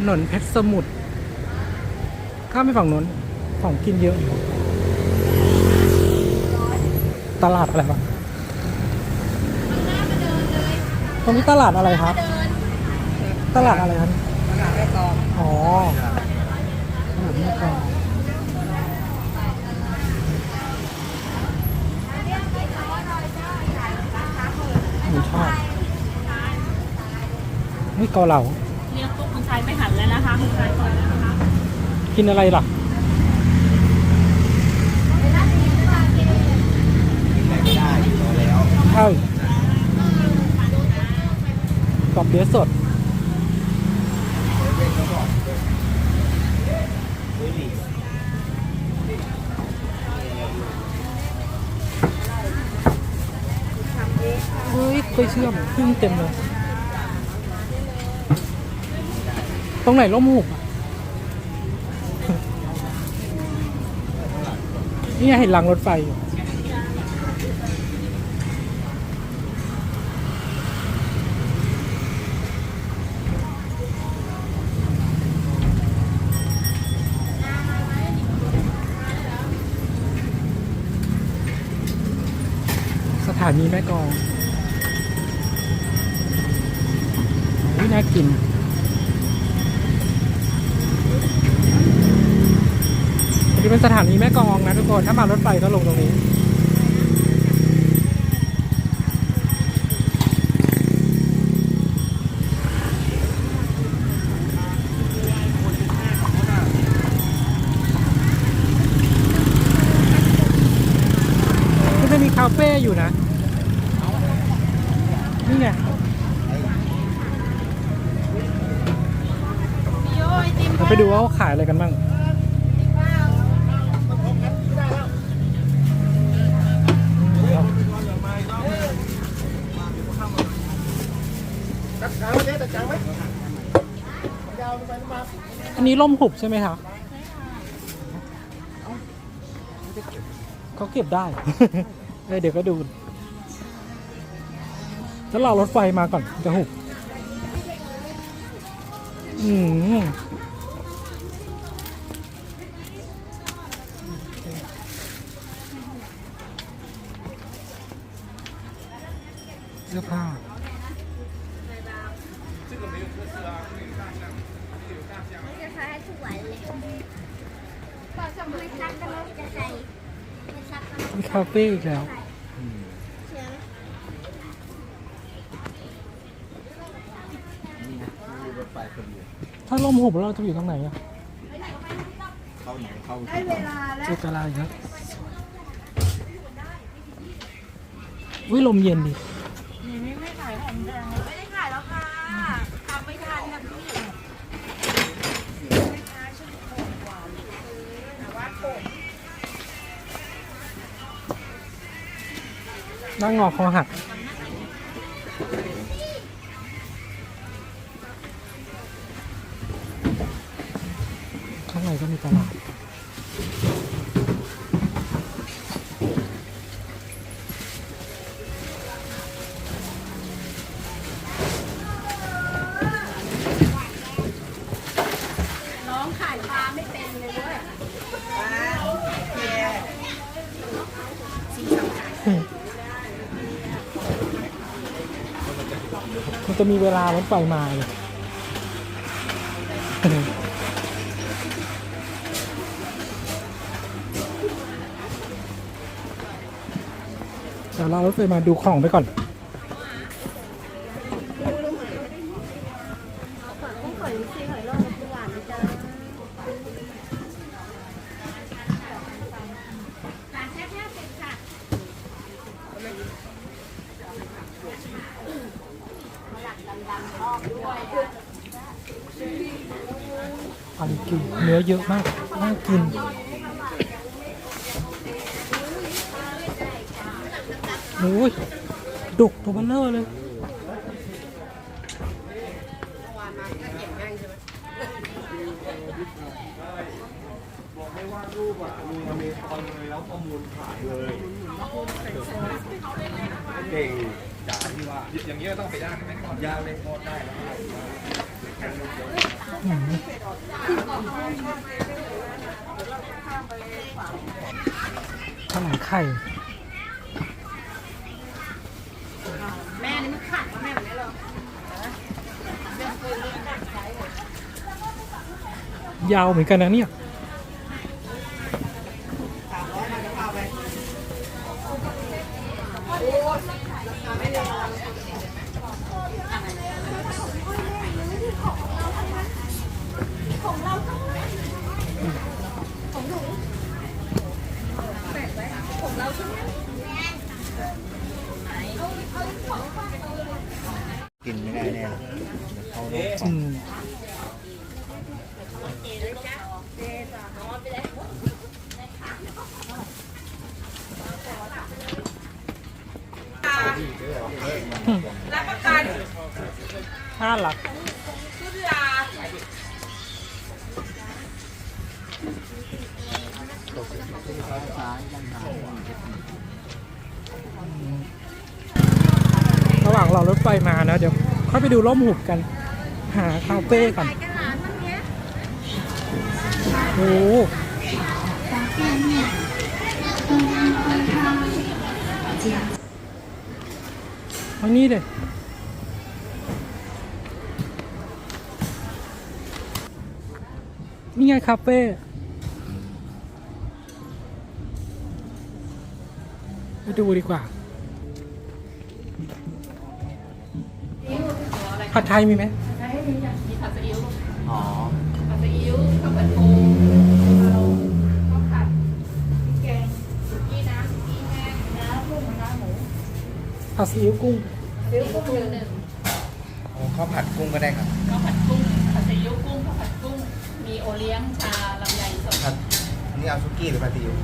ถนนเพชรสมุทรข้ามไปฝั่งนู้นของกินเยอะ ตลาดอะไรวะตรงนี้ตลาดอะไรครับ ตลาดอะไรครับตลาดแม่กลองอ๋อตลาดแม่กลองหมูทอดนี่เกาเหลา ชายไม่หันแล้วนะคะคุณชายก่อนนะคะกินอะไรล่ะไม่ได้พอแล้วใช่กรอบเบียร์สดเฮ้ยกล้วยเชื่อมขึ้นเต็มเลย ตรงไหนร่มหุบะนี่เห็นรางรถไฟอยู่สถานีแม่กองโอ้ยน่ากิน เป็นสถานีแม่กองนะทุกคน ถ้ามารถไฟก็ลงตรงนี้ ก็จะมีคาเฟ่อยู่นะ นี่ไงไปดูว่าเขาขายอะไรกันบ้าง อันนี้ล่มหุบใช่ไหมคะเขาเก็บได้เออเดี๋ยวก็ดูจะรอรถไฟมาก่อนจะหุบอืมเสื้อผ้า คาเฟ่อีกแล้วถ้าลมหุบเราจะอยู่ตรงไหนอะเข้าไหนเข้าเจอกะลาอีกแล้ววิลมเย็นดินี่ไม่ขายของแดงไม่ได้ขายแล้วค่ะทำไม่ทันนะพี่ นั่งงอคอหัก ข้างในก็มีตลาด น้องขายปลาไม่เป็นเลยเว้ย มัน จะมีเวลารถไฟมาเลยเดี๋ยวรอรถไฟมาดูของไปก่อน อันกินเนื้อเยอะมาก น่ากินโอ้ยดุกตัวเบลเลอร์เลย เก่งจ๋าที่ว่าอย่างนี้ก็ต้องไปย่างใช่ไหมก่อนย่างเลยทอดได้แล้วอืมข้าวหลามไข่ แม่นี่มันขัดแม่แบบนี้หรอ ยาวเหมือนกันนะเนี่ย กินไม่ได้แน่เลยเขาอืมรับประกันน่ารักทุกยา ระหว่างรอรถไฟมานะเดี๋ยวเข้าไปดูร่มหุบกัน หาคาเฟ่ก่อนโอ้โหเอานี่เด็นี่ไงคาเฟ่ไปดูดีกว่า ผัดไทยมีไหมมีผัดซีอิ๊วอ๋อผัดซีอิ๊วข้าวผัดปูเราข้าวผัดแกงสุกี้น้ำสุกี้แห้งน้ำกุ้งน้ำหมูผัดซีอิ๊วกุ้งซีอิ๊วกุ้งเดือนหนึ่งข้าวผัดกุ้งก็ได้ครับข้าวผัดกุ้งผัดซีอิ๊วกุ้งข้าวผัดกุ้ง มีโอเลี้ยงชาลำไยสดผัดอันนี่เอาซุกี้หรือผัดซีอิ๊ว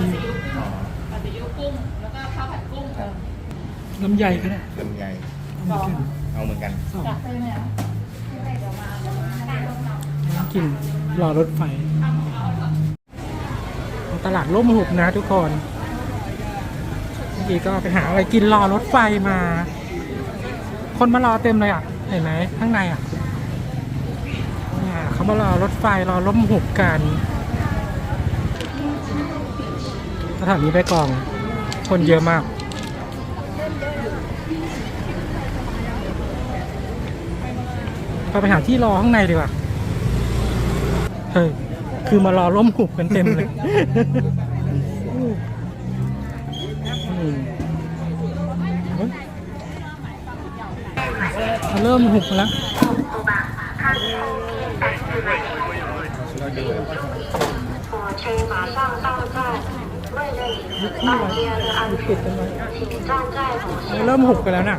ผัดซีอิ๊วกุ้งผัดซีอิ๊วกุ้ง แล้วก็ข้าวผัดกุ้งลำไยก็ได้ลำไย เอาเหมือนกันเอาเหมือนกันสองจัดไปไหมอะไม่ได้เดี๋ยวมาเดี๋ยวมาได้ลงเนาะกินรอรถไฟ ตลาดร่มหุบนะทุกคน เมื่อกี้ก็ไปหาอะไรกินรอรถไฟมา คนมารอเต็มเลยอะ เห็นไหมข้างในอะเนี่ยเขามารอรถไฟรอร่มหุบกันสถานีไปกอง คนเยอะมาก เราไปหาที่รอข้างในดีกว่าเฮ้ยคือมารอร่มหุบกันเต็มเลยอืมเฮ้ยเริ่มหุบกันแล้วนะ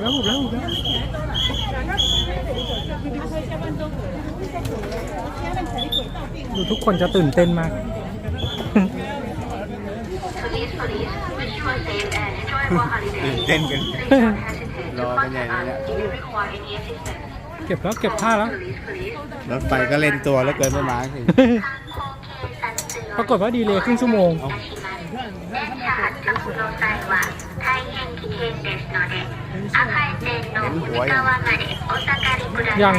แล้วหุบแล้วหุบแล้วดูทุกคนจะตื่นเต้นมาก Police, police, wish you a safe and enjoyable holiday. ตื่นเต้นกัน Please don't hesitate to รอกันใหญ่ contact เลย us เนี่ย if you require any assistance. เก็บแล้วเก็บผ้าแล้ว Police, police. รถไฟก็เล่นตัวแล้วเกินไม่มาสิปรากฏว่าดีเลยครึ่งชั่วโมง เห็นหัวยังยัง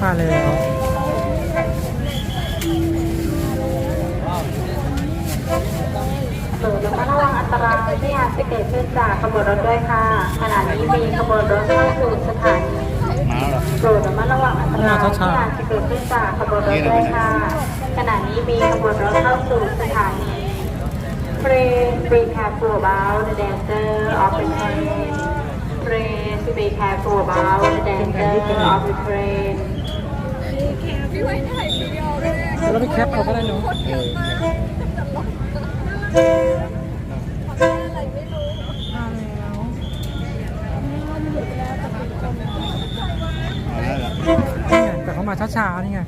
มาแล้ว โปรดระมัดระวังอันตรายที่อาจจะเกิดขึ้นจากขบวนรถด้วยค่ะขณะนี้มีขบวนรถเข้าสู่สถานีโปรดระมัดระวังอันตรายที่อาจจะเกิดขึ้นจากขบวนรถด้วยค่ะขณะนี้มีขบวนรถเข้าสู่สถานี Train be careful about the danger of the train Train be careful about the danger of the train เราไปแคปเอาก็ได้เนาะเอ แล้วเอาแล้วเหรอนี่ไงแต่เขามาช้าๆนี่ไง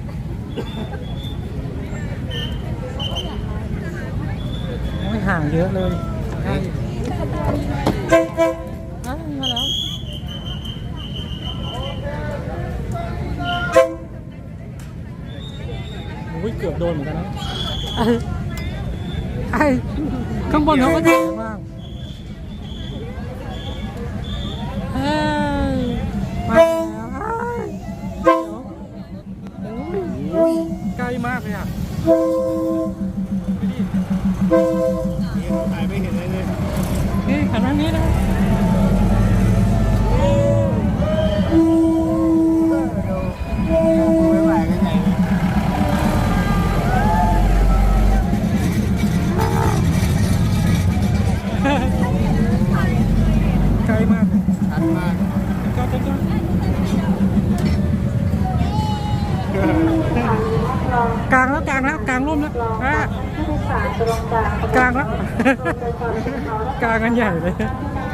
ไม่ห่างเยอะเลยใช่อะมาแล้วโอ้ยเกือบโดนเหมือนกันนะ ไอ้ไอ้ข้างบนเขาก็แข็งมากเฮ้ยมาแล้วอ้ายเดี๋ยวโอ้ยใกล้มากเลยอะ กลางกลางแล้วกลางกันใหญ่เลย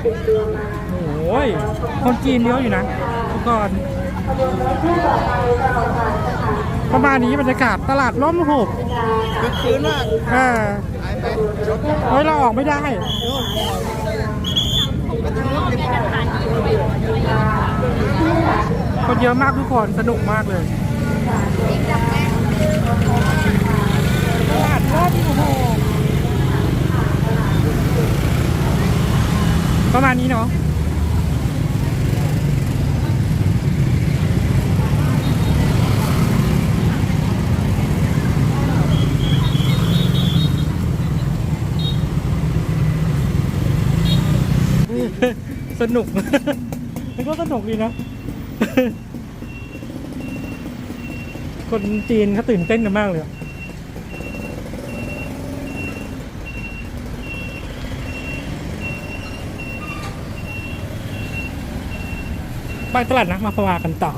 ติดตัวมาโอ้ยคนจีนเยอะอยู่นะทุกคนขบวนรถที่ต่อไปจะออกจากสถานีประมาณนี้บรรยากาศตลาดร่มหุบก็คืนมากเออหายไปรถเฮ้ยเราออกไม่ได้คนเยอะมากทุกคนสนุกมากเลย ร่มหุบประมาณนี้เนาะสนุกมันก็สนุกดีนะ คนจีนเขาตื่นเต้นกันมากเลย ไปตลาดนัดมาพวากันต่อ